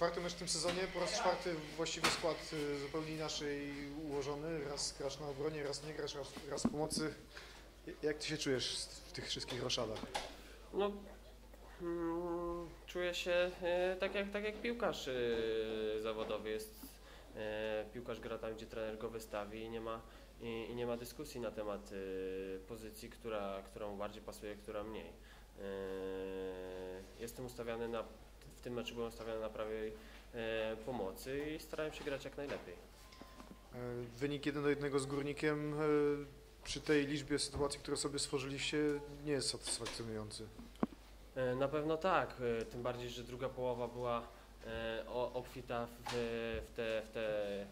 Czwarty mecz w tym sezonie, po raz czwarty właściwie skład y, zupełnie inaczej ułożony. Raz grasz na obronie, raz nie grasz, raz, raz pomocy. Jak ty się czujesz w tych wszystkich roszadach? No, mm, czuję się e, tak, jak, tak jak piłkarz e, zawodowy jest. Piłkarz gra tam, gdzie trener go wystawi i nie ma, i, i nie ma dyskusji na temat pozycji, która, mu bardziej pasuje, która mniej. Jestem ustawiany na, w tym meczu byłem ustawiony na prawej e, pomocy i starałem się grać jak najlepiej. E, Wynik 1 do 1 z Górnikiem e, przy tej liczbie sytuacji, które sobie stworzyliście, nie jest satysfakcjonujący. Na pewno tak, tym bardziej, że druga połowa była obfita w, te, w te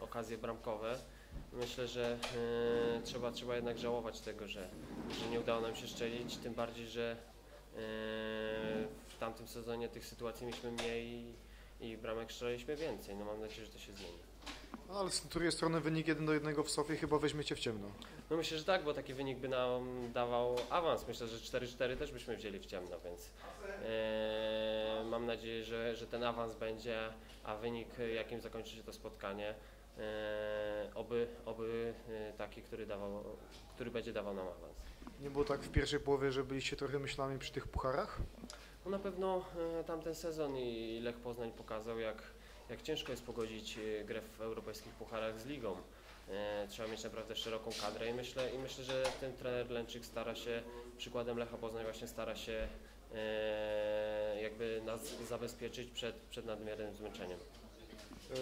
okazje bramkowe. Myślę, że trzeba, trzeba jednak żałować tego, że, że nie udało nam się szczelić, tym bardziej, że w tamtym sezonie tych sytuacji mieliśmy mniej i, bramek strzeliliśmy więcej. No mam nadzieję, że to się zmieni. No, ale z drugiej strony wynik 1 do 1 w Sofie chyba weźmiecie w ciemno. No myślę, że tak, bo taki wynik by nam dawał awans. Myślę, że 4-4 też byśmy wzięli w ciemno, więc e, mam nadzieję, że, że ten awans będzie, a wynik, jakim zakończy się to spotkanie, e, oby, oby e, taki, który, dawał, który będzie dawał nam awans. Nie było tak w pierwszej połowie, że byliście trochę myślami przy tych pucharach? No na pewno e, tamten sezon i Lech Poznań pokazał, jak, jak ciężko jest pogodzić e, grę w europejskich pucharach z ligą. Trzeba mieć naprawdę szeroką kadrę i myślę, i myślę, że ten trener Lęczyk stara się, przykładem Lecha Poznań właśnie stara się jakby nas zabezpieczyć przed, przed nadmiernym zmęczeniem. E,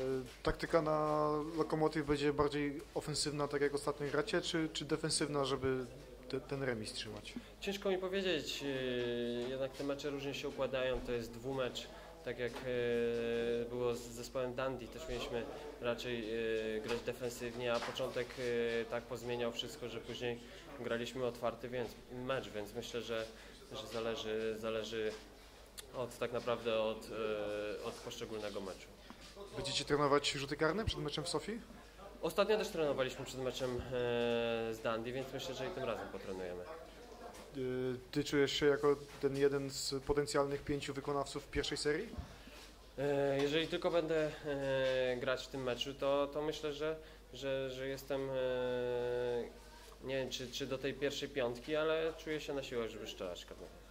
Taktyka na Lokomotyw będzie bardziej ofensywna, tak jak ostatnio gracie, czy, czy defensywna, żeby te, ten remis trzymać? Ciężko mi powiedzieć, e, jednak te mecze różnie się układają, to jest dwumecz, tak jak e, było z zespołem Dundee, też mieliśmy raczej grać defensywnie, a początek tak pozmieniał wszystko, że później graliśmy otwarty więc, mecz, więc myślę, że, że zależy, zależy od, tak naprawdę od, od poszczególnego meczu. Będziecie trenować rzuty karne przed meczem w Sofii? Ostatnio też trenowaliśmy przed meczem e, z Dundee, więc myślę, że i tym razem potrenujemy. E, Ty czujesz się jako ten jeden z potencjalnych pięciu wykonawców pierwszej serii? E, Jeżeli tylko będę grać w tym meczu, to, to myślę, że, że, że jestem, nie wiem czy, czy do tej pierwszej piątki, ale czuję się na siłach, żeby karnego.